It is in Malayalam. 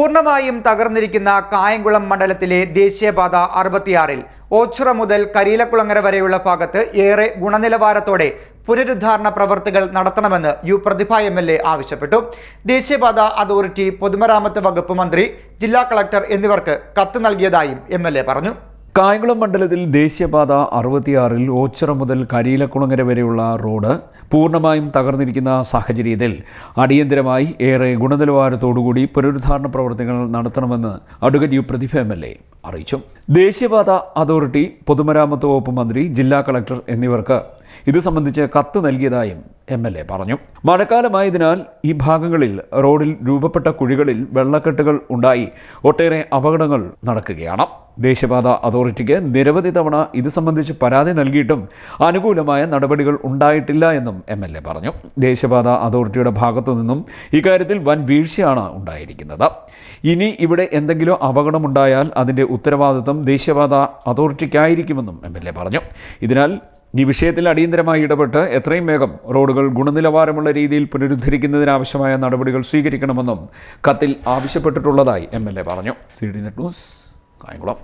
പൂർണമായും തകർന്നിരിക്കുന്ന കായംകുളം മണ്ഡലത്തിലെ ദേശീയപാത അറുപത്തിയാറിൽ ഓച്ചുറ മുതൽ കരിയിലക്കുളങ്ങര വരെയുള്ള ഭാഗത്ത് ഏറെ ഗുണനിലവാരത്തോടെ പുനരുദ്ധാരണ പ്രവർത്തികൾ നടത്തണമെന്ന് U Prathibha M L A ആവശ്യപ്പെട്ടു. ദേശീയപാത അതോറിറ്റി പൊതുമരാമത്ത് വകുപ്പ് മന്ത്രി ജില്ലാ കളക്ടർ എന്നിവർക്ക് കത്ത് നൽകിയതായും എ പറഞ്ഞു. കായംകുളം മണ്ഡലത്തിൽ ദേശീയപാത അറുപത്തിയാറിൽ ഓച്ചിറ മുതൽ കരിയിലക്കുളങ്ങര വരെയുള്ള റോഡ് പൂർണമായും തകർന്നിരിക്കുന്ന സാഹചര്യത്തിൽ അടിയന്തരമായി ഏറെ ഗുണനിലവാരത്തോടുകൂടി പുനരുദ്ധാരണ പ്രവർത്തനങ്ങൾ നടത്തണമെന്ന് advocate U Prathibha M L A അറിയിച്ചു. ദേശീയപാത അതോറിറ്റി പൊതുമരാമത്ത് വകുപ്പ് മന്ത്രി ജില്ലാ കളക്ടർ എന്നിവർക്ക് ഇത് സംബന്ധിച്ച് കത്ത് നൽകിയതായും എം എൽ എ പറഞ്ഞു. മഴക്കാലമായതിനാൽ ഈ ഭാഗങ്ങളിൽ റോഡിൽ രൂപപ്പെട്ട കുഴികളിൽ വെള്ളക്കെട്ടുകൾ ഉണ്ടായി. ഒട്ടേറെ അപകടങ്ങൾ നടക്കുകയാണ്. ദേശീയപാത അതോറിറ്റിക്ക് നിരവധി തവണ ഇത് സംബന്ധിച്ച് പരാതി നൽകിയിട്ടും അനുകൂലമായ നടപടികൾ ഉണ്ടായിട്ടില്ല എന്നും എം എൽ എ പറഞ്ഞു. ദേശീയപാത അതോറിറ്റിയുടെ ഭാഗത്തു നിന്നും ഇക്കാര്യത്തിൽ വൻ വീഴ്ചയാണ് ഉണ്ടായിരിക്കുന്നത്. ഇനി ഇവിടെ എന്തെങ്കിലും അപകടമുണ്ടായാൽ അതിന്റെ ഉത്തരവാദിത്വം ദേശീയപാത അതോറിറ്റിക്കായിരിക്കുമെന്നും എം എൽ എ പറഞ്ഞു. ഇതിനാൽ ഈ വിഷയത്തിൽ അടിയന്തരമായി ഇടപെട്ട് എത്രയും വേഗം റോഡുകൾ ഗുണനിലവാരമുള്ള രീതിയിൽ പുനരുദ്ധരിക്കുന്നതിനാവശ്യമായ നടപടികൾ സ്വീകരിക്കണമെന്നും കത്തിൽ ആവശ്യപ്പെട്ടിട്ടുള്ളതായി എം എൽ എ പറഞ്ഞു. C D net news Kayamkulam.